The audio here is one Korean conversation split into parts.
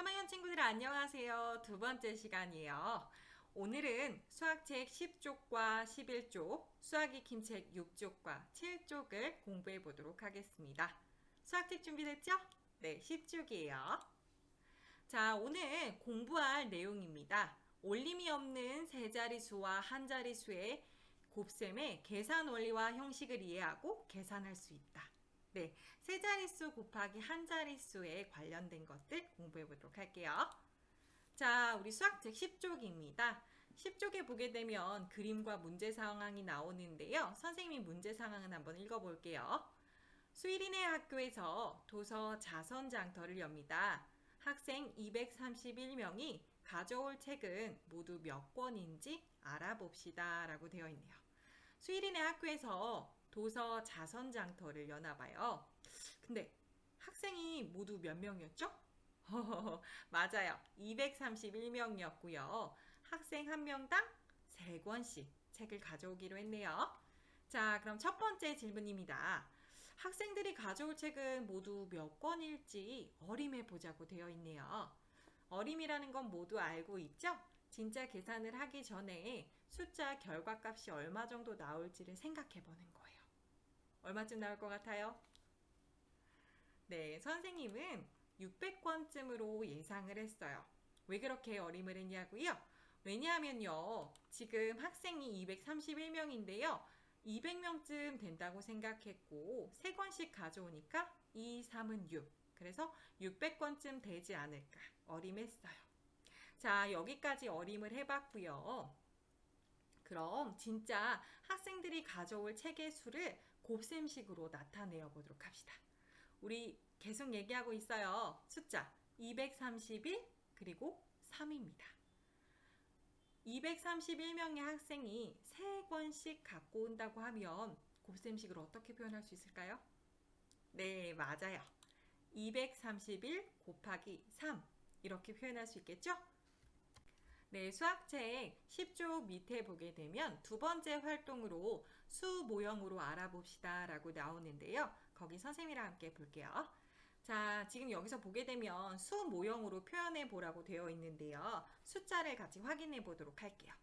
3학년 친구들 안녕하세요. 두 번째 시간이에요. 오늘은 수학책 10쪽과 11쪽, 수학 익힘책 6쪽과 7쪽을 공부해 보도록 하겠습니다. 수학책 준비됐죠? 네, 10쪽이에요. 자, 오늘 공부할 내용입니다. 올림이 없는 세 자리수와 한 자리수의 곱셈의 계산 원리와 형식을 이해하고 계산할 수 있다. 네, 세 자릿수 곱하기 한 자릿수에 관련된 것들 공부해 보도록 할게요. 자, 우리 수학책 10쪽입니다. 10쪽에 보게 되면 그림과 문제 상황이 나오는데요. 선생님이 문제 상황은 한번 읽어볼게요. 수일이네 학교에서 도서 자선 장터를 엽니다. 학생 231명이 가져올 책은 모두 몇 권인지 알아봅시다. 라고 되어 있네요. 수일이네 학교에서 도서 자선 장터를 여나 봐요. 근데 학생이 모두 몇 명이었죠? 맞아요. 231명이었고요. 학생 한 명당 3권씩 책을 가져오기로 했네요. 자, 그럼 첫 번째 질문입니다. 학생들이 가져올 책은 모두 몇 권일지 어림해 보자고 되어 있네요. 어림이라는 건 모두 알고 있죠? 진짜 계산을 하기 전에 숫자 결과값이 얼마 정도 나올지를 생각해 보는 거예요. 얼마쯤 나올 것 같아요? 네, 선생님은 600권쯤으로 예상을 했어요. 왜 그렇게 어림을 했냐고요? 왜냐하면요, 지금 학생이 231명인데요. 200명쯤 된다고 생각했고, 3권씩 가져오니까 2, 3은 6. 그래서 600권쯤 되지 않을까 어림했어요. 자, 여기까지 어림을 해봤고요. 그럼 진짜 학생들이 가져올 책의 수를 곱셈식으로 나타내어 보도록 합시다. 우리 계속 얘기하고 있어요. 숫자 231 그리고 3입니다. 231명의 학생이 3권씩 갖고 온다고 하면 곱셈식으로 어떻게 표현할 수 있을까요? 네, 맞아요. 231 곱하기 3 이렇게 표현할 수 있겠죠? 네, 수학책 10쪽 밑에 보게 되면 두 번째 활동으로 수 모형으로 알아봅시다 라고 나오는데요. 거기 선생님이랑 함께 볼게요. 자, 지금 여기서 보게 되면 수 모형으로 표현해 보라고 되어 있는데요. 숫자를 같이 확인해 보도록 할게요.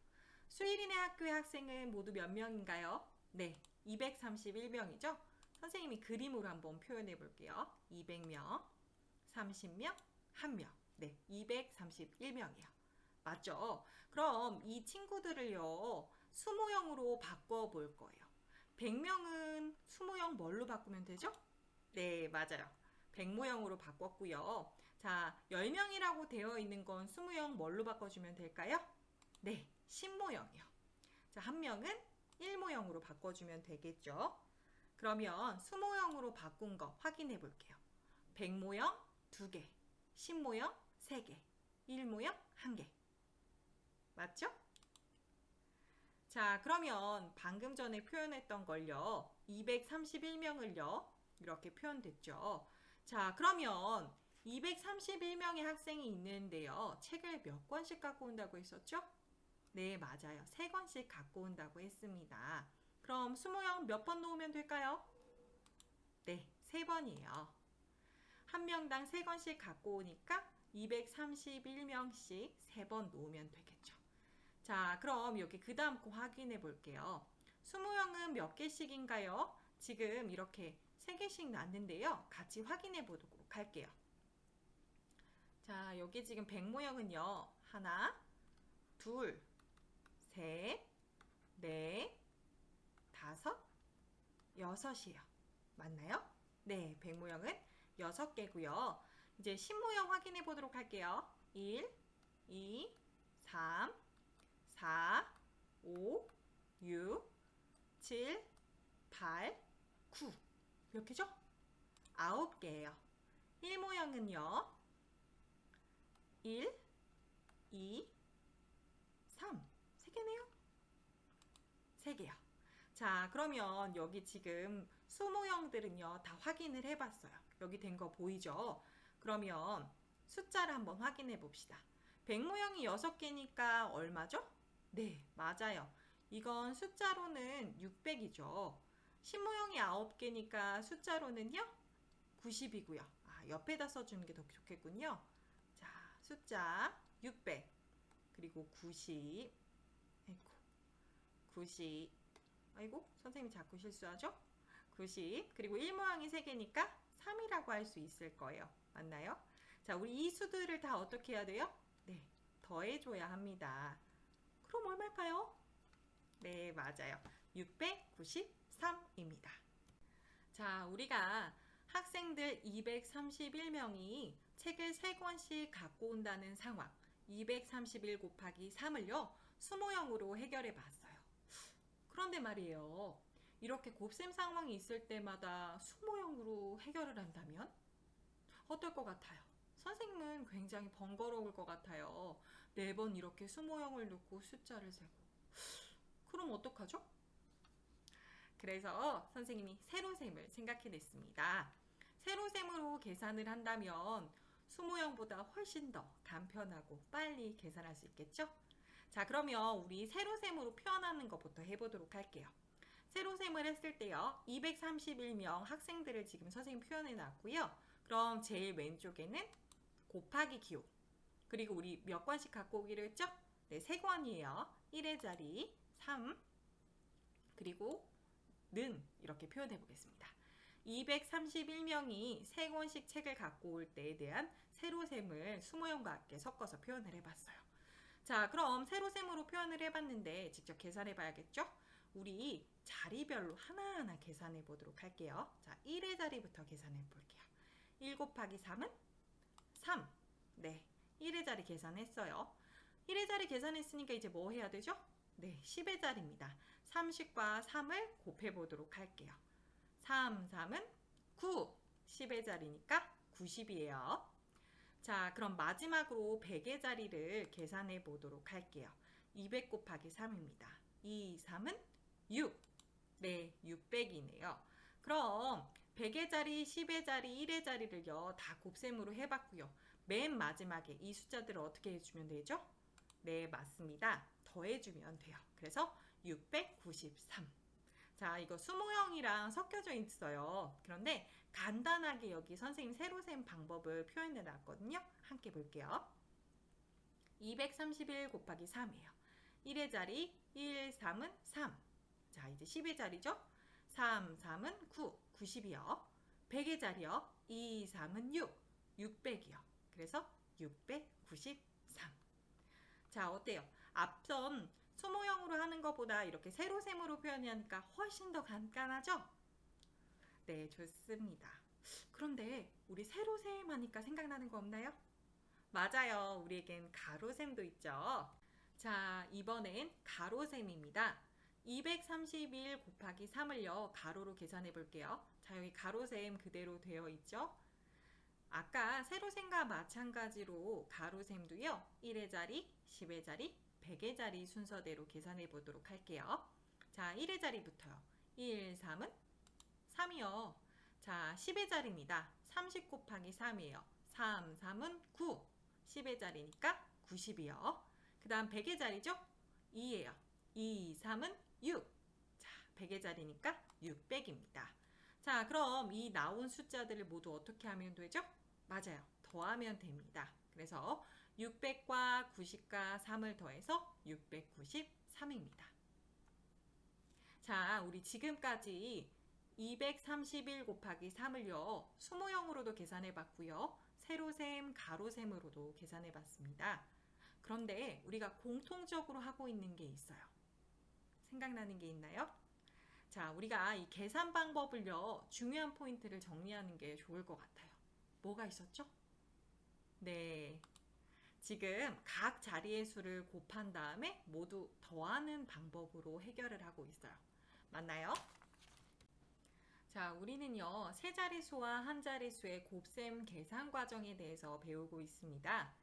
수일인의 학교의 학생은 모두 몇 명인가요? 네, 231명이죠? 선생님이 그림으로 한번 표현해 볼게요. 200명, 30명, 1명. 네, 231명이에요. 맞죠? 그럼 이 친구들을요, 수모형으로 바꿔 볼 거예요. 100명은 수모형 뭘로 바꾸면 되죠? 네, 맞아요. 100모형으로 바꿨고요. 자, 10명이라고 되어 있는 건 수모형 뭘로 바꿔주면 될까요? 네, 10모형이요. 자, 한 명은 1모형으로 바꿔주면 되겠죠? 그러면 수모형으로 바꾼 거 확인해 볼게요. 100모형 2개, 10모형 3개, 1모형 1개. 맞죠? 자, 그러면 방금 전에 표현했던 걸요. 231명을요. 이렇게 표현됐죠. 자, 그러면 231명의 학생이 있는데요. 책을 몇 권씩 갖고 온다고 했었죠? 네, 맞아요. 3권씩 갖고 온다고 했습니다. 그럼 수모형 몇 번 놓으면 될까요? 네, 3번이에요. 한 명당 3권씩 갖고 오니까 231명씩 3번 놓으면 되겠죠. 자, 그럼 여기 그 다음 거 확인해 볼게요. 수모형은 몇 개씩인가요? 지금 이렇게 3개씩 났는데요. 같이 확인해 보도록 할게요. 자, 여기 지금 100모형은요. 하나, 둘, 셋, 넷, 다섯, 여섯이에요. 맞나요? 네, 100모형은 6개고요. 이제 10모형 확인해 보도록 할게요. 1, 2, 3, 4, 5, 6, 7, 8, 9. 몇 개죠? 9개예요. 1모형은요. 1, 2, 3. 3개네요. 3개요. 자, 그러면 여기 지금 수모형들은요, 다 확인을 해봤어요. 여기 된 거 보이죠? 그러면 숫자를 한번 확인해 봅시다. 100모형이 6개니까 얼마죠? 네, 맞아요. 이건 숫자로는 600이죠. 10모형이 9개니까 숫자로는요? 90이고요. 아, 옆에다 써주는 게 더 좋겠군요. 자, 숫자 600 그리고 90 아이고 90 아이고 선생님이 자꾸 실수하죠? 90 그리고 1 모양이 3개니까 3이라고 할 수 있을 거예요. 맞나요? 자, 우리 이 수들을 다 어떻게 해야 돼요? 네, 더해줘야 합니다. 그럼 얼마일까요? 네, 맞아요. 693입니다. 자, 우리가 학생들 231명이 책을 3권씩 갖고 온다는 상황 231 곱하기 3을요 20형으로 해결해 봤어요. 그런데 말이에요. 이렇게 곱셈 상황이 있을 때마다 20형으로 해결을 한다면 어떨 것 같아요? 선생님은 굉장히 번거로울 것 같아요. 매번 이렇게 20형을 넣고 숫자를 세고. 그럼 어떡하죠? 그래서 선생님이 세로셈을 생각해냈습니다. 세로셈으로 계산을 한다면 20형보다 훨씬 더 간편하고 빨리 계산할 수 있겠죠? 자, 그러면 우리 세로셈으로 표현하는 것부터 해보도록 할게요. 세로셈을 했을 때요. 231명 학생들을 지금 선생님 표현해 놨고요. 그럼 제일 왼쪽에는 곱하기 기호. 그리고 우리 몇 권씩 갖고 오기로 했죠? 네, 세 권이에요. 1의 자리 3. 그리고 는 이렇게 표현해 보겠습니다. 231명이 세 권씩 책을 갖고 올 때에 대한 세로셈을 수모형과 함께 섞어서 표현을 해봤어요. 자, 그럼 세로셈으로 표현을 해봤는데 직접 계산해 봐야겠죠? 우리 자리별로 하나하나 계산해 보도록 할게요. 자, 1의 자리부터 계산해 볼게요. 1 곱하기 3은 3. 네, 1의 자리 계산했어요. 1의 자리 계산했으니까 이제 뭐 해야 되죠? 네, 10의 자리입니다. 30과 3을 곱해 보도록 할게요. 3, 3은 9. 10의 자리니까 90이에요. 자, 그럼 마지막으로 100의 자리를 계산해 보도록 할게요. 200 곱하기 3입니다. 2, 3은 6. 네, 600이네요. 그럼 100의 자리, 10의 자리, 1의 자리를요, 다 곱셈으로 해봤고요. 맨 마지막에 이 숫자들을 어떻게 해주면 되죠? 네, 맞습니다. 더해주면 돼요. 그래서 693. 자, 이거 수모형이랑 섞여져 있어요. 그런데 간단하게 여기 선생님 새로 센 방법을 표현해 놨거든요. 함께 볼게요. 231 곱하기 3이에요. 1의 자리 1, 3은 3. 자, 이제 10의 자리죠? 3, 3은 9, 90이요. 100의 자리요. 2, 3은 6, 600이요. 그래서 693. 자, 어때요? 앞선 소모형으로 하는 것보다 이렇게 세로셈으로 표현하니까 훨씬 더 간단하죠? 네, 좋습니다. 그런데 우리 세로셈 하니까 생각나는 거 없나요? 맞아요. 우리에겐 가로셈도 있죠. 자, 이번엔 가로셈입니다. 231 곱하기 3을요, 가로로 계산해 볼게요. 자, 여기 가로셈 그대로 되어 있죠? 아까 세로셈과 마찬가지로 가로셈도요, 1의 자리, 10의 자리, 100의 자리 순서대로 계산해 보도록 할게요. 자, 1의 자리부터요. 1, 3은 3이요. 자, 10의 자리입니다. 30 곱하기 3이에요. 3, 3은 9. 10의 자리니까 90이요. 그 다음 100의 자리죠? 2예요. 2, 3은 6. 자, 100의 자리니까 600입니다. 자, 그럼 이 나온 숫자들을 모두 어떻게 하면 되죠? 맞아요. 더하면 됩니다. 그래서 600과 90과 3을 더해서 693입니다. 자, 우리 지금까지 231 곱하기 3을요, 수모형으로도 계산해 봤고요. 세로셈, 가로셈으로도 계산해 봤습니다. 그런데 우리가 공통적으로 하고 있는 게 있어요. 생각나는 게 있나요? 자, 우리가 이 계산 방법을요, 중요한 포인트를 정리하는 게 좋을 것 같아요. 뭐가 있었죠? 네. 지금 각 자리의 수를 곱한 다음에 모두 더하는 방법으로 해결을 하고 있어요. 맞나요? 자, 우리는요, 세 자릿수와 한 자릿수의 곱셈 계산 과정에 대해서 배우고 있습니다.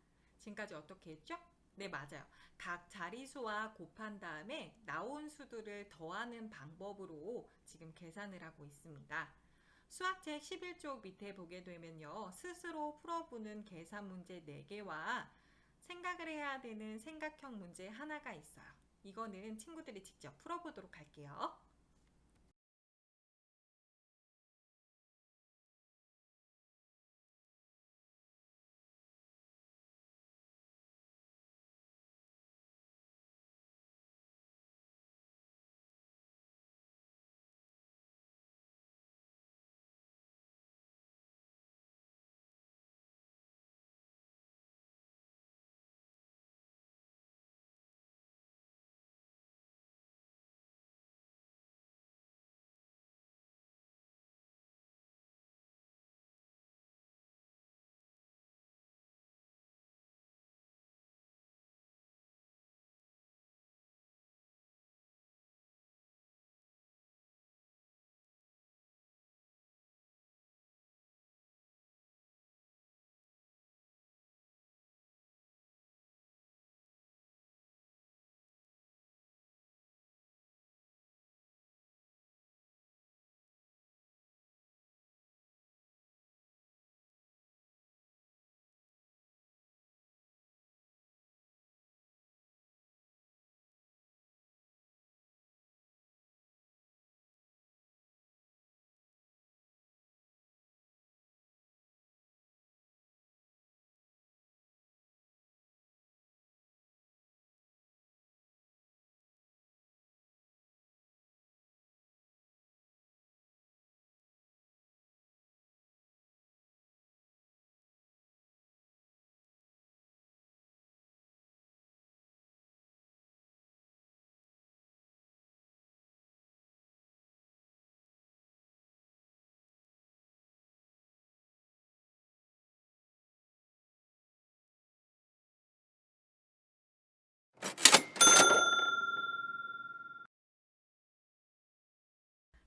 지금까지 어떻게 했죠? 네, 맞아요. 각 자릿수와 곱한 다음에 나온 수들을 더하는 방법으로 지금 계산을 하고 있습니다. 수학책 11쪽 밑에 보게 되면요. 스스로 풀어보는 계산 문제 4개와 생각을 해야 되는 생각형 문제 하나가 있어요. 이거는 친구들이 직접 풀어보도록 할게요.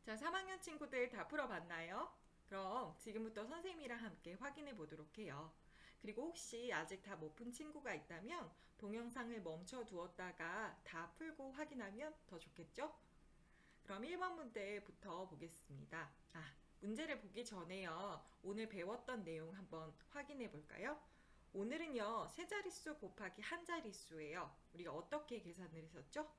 자, 3학년 친구들 다 풀어봤나요? 그럼 지금부터 선생님이랑 함께 확인해 보도록 해요. 그리고 혹시 아직 다 못 푼 친구가 있다면 동영상을 멈춰 두었다가 다 풀고 확인하면 더 좋겠죠? 그럼 1번 문제부터 보겠습니다. 아, 문제를 보기 전에요. 오늘 배웠던 내용 한번 확인해 볼까요? 오늘은요, 세 자릿수 곱하기 한 자릿수예요. 우리가 어떻게 계산을 했었죠?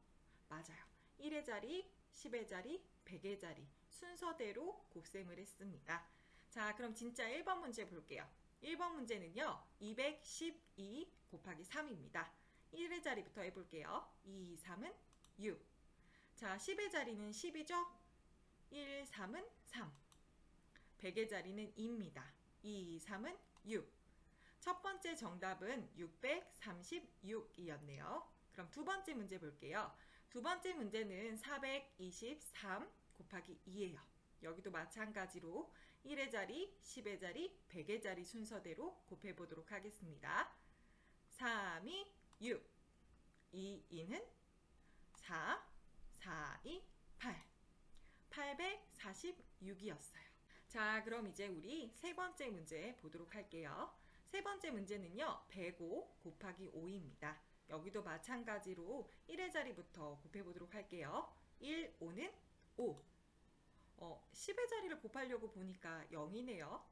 맞아요. 1의 자리, 10의 자리, 100의 자리 순서대로 곱셈을 했습니다. 자, 그럼 진짜 1번 문제 볼게요. 1번 문제는요, 212 곱하기 3입니다. 1의 자리부터 해볼게요. 2, 3은 6. 자, 10의 자리는 10이죠? 1, 3은 3. 100의 자리는 2입니다. 2, 3은 6. 첫 번째 정답은 636이었네요. 그럼 두 번째 문제 볼게요. 두 번째 문제는 423 곱하기 2예요. 여기도 마찬가지로 1의 자리, 10의 자리, 100의 자리 순서대로 곱해 보도록 하겠습니다. 3이 6, 2, 2는 4, 4, 2, 8. 846이었어요. 자, 그럼 이제 우리 세 번째 문제 보도록 할게요. 세 번째 문제는요, 105 곱하기 5입니다. 여기도 마찬가지로 1의 자리부터 곱해보도록 할게요. 1, 5는 5. 어, 10의 자리를 곱하려고 보니까 0이네요.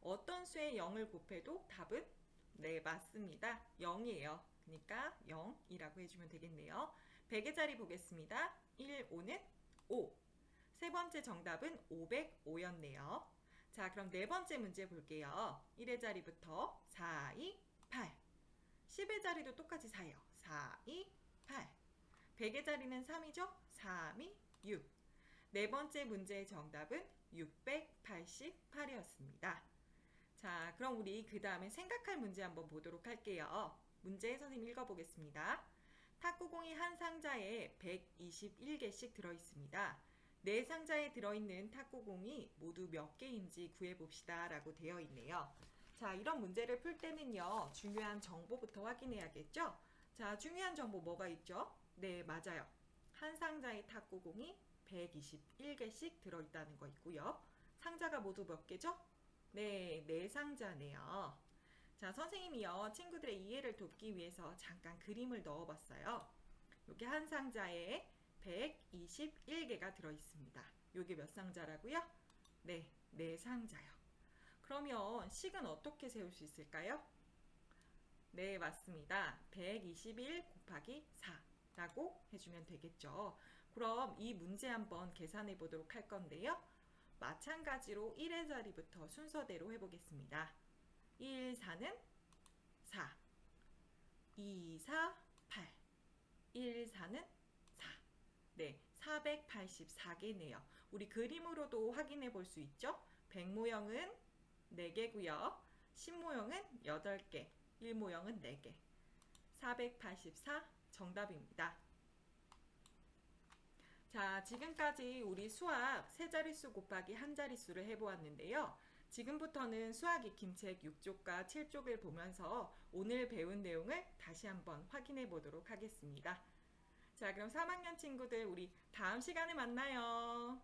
어떤 수에 0을 곱해도 답은 네, 맞습니다. 0이에요. 그러니까 0이라고 해주면 되겠네요. 100의 자리 보겠습니다. 1, 5는 5. 세 번째 정답은 505였네요. 자, 그럼 네 번째 문제 볼게요. 1의 자리부터 4, 2, 8. 10의 자리도 똑같이 4예요. 4, 2, 8. 100의 자리는 3이죠? 3, 2, 6. 네 번째 문제의 정답은 688이었습니다. 자, 그럼 우리 그 다음에 생각할 문제 한번 보도록 할게요. 문제 선생님 읽어보겠습니다. 탁구공이 한 상자에 121개씩 들어있습니다. 네 상자에 들어있는 탁구공이 모두 몇 개인지 구해봅시다 라고 되어 있네요. 자, 이런 문제를 풀 때는요, 중요한 정보부터 확인해야겠죠? 자, 중요한 정보 뭐가 있죠? 네, 맞아요. 한 상자에 탁구공이 121개씩 들어있다는 거 있고요. 상자가 모두 몇 개죠? 네, 네 상자네요. 자, 선생님이요, 친구들의 이해를 돕기 위해서 잠깐 그림을 넣어봤어요. 여기 한 상자에 121개가 들어있습니다. 요게 몇 상자라고요? 네, 네 상자요. 그러면 식은 어떻게 세울 수 있을까요? 네, 맞습니다. 121 곱하기 4라고 해주면 되겠죠. 그럼 이 문제 한번 계산해 보도록 할 건데요. 마찬가지로 1의 자리부터 순서대로 해보겠습니다. 1, 4는 4. 2, 4, 8. 1, 4는 4. 네, 484개네요. 우리 그림으로도 확인해 볼 수 있죠? 100 모형은 4개고요. 10 모형은 8개. 1 모형은 4개. 484 정답입니다. 자, 지금까지 우리 수학 세 자릿수 곱하기 한 자릿수를 해보았는데요. 지금부터는 수학 익힘책 6쪽과 7쪽을 보면서 오늘 배운 내용을 다시 한번 확인해 보도록 하겠습니다. 자, 그럼 3학년 친구들 우리 다음 시간에 만나요.